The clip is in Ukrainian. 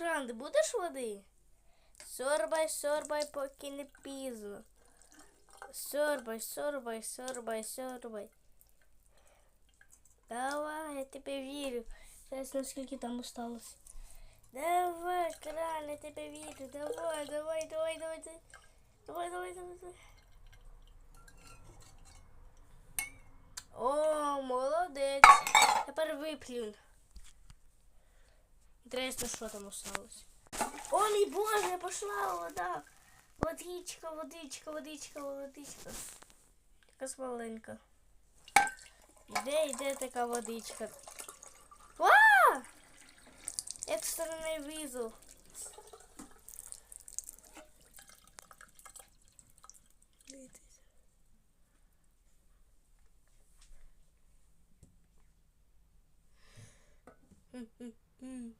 кран, будеш води? Сорбай, сорбай, поки не пізно. Сорбай, сорбай, сорбай, сорбай. Давай, я тебе вірю. Зараз наскільки там осталось. Давай, кран, я тебе вірю. Давай, давай, давай, давай. Давай, давай, давай, давай. О, молодець. Тепер виплюнь. Інтересно, що там осталось. О, боже, пошла вода. Водичка, водичка, водичка, водичка. Така маленька. Іде, йде така водичка. А! Екстрений. Дивіться. М-м-м.